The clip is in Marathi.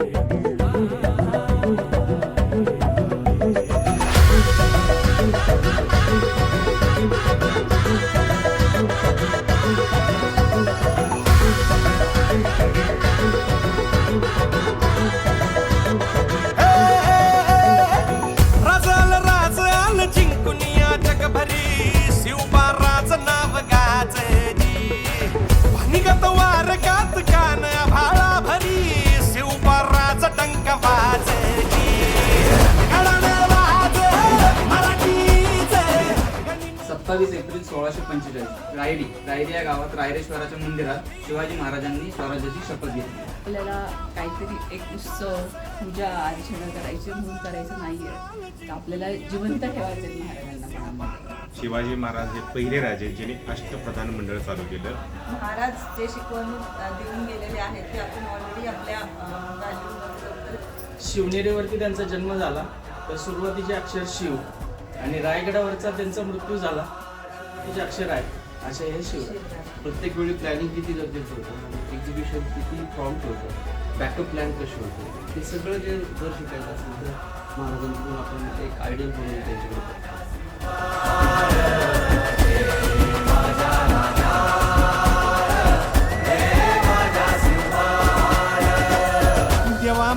Yeah. सत्तावीस एप्रिल सोळाशे पंचेचाळीस. रायरी रायरी या गावात रायरेश्वराच्या मंदिरात शिवाजी महाराजांनी स्वराज्याची शपथ घेतली. आपल्याला काहीतरी एक उत्सव पूजा अर्चना करायची म्हणून करायचं नाहीये. तर आपल्याला जिवंत ठेवायचे महाराजांना शिवाजी महाराज हे पहिले राजे ज्यांनी अष्टप्रधान मंडळ चालू केलं. महाराज जे शिकवण देऊन गेलेले आहेत ते आपण ऑलरेडी आपल्या शिवनेरीवरती त्यांचा जन्म झाला. तर सुरुवातीचे अक्षर शिव आणि रायगडावरचा त्यांचा मृत्यू झाला. तुझे अक्षर आहे असे हे शिव प्रत्येक वेळी प्लॅनिंग किती गरजेचं होतं? एक्झिबिशन किती प्रॉम्प्ट होतं? बॅकअप प्लॅन कसे होते? हे सगळं जे जर शिकायचं असेल तर महाराजांकडून आपण एक आयडियल म्हणून त्यांच्याकडे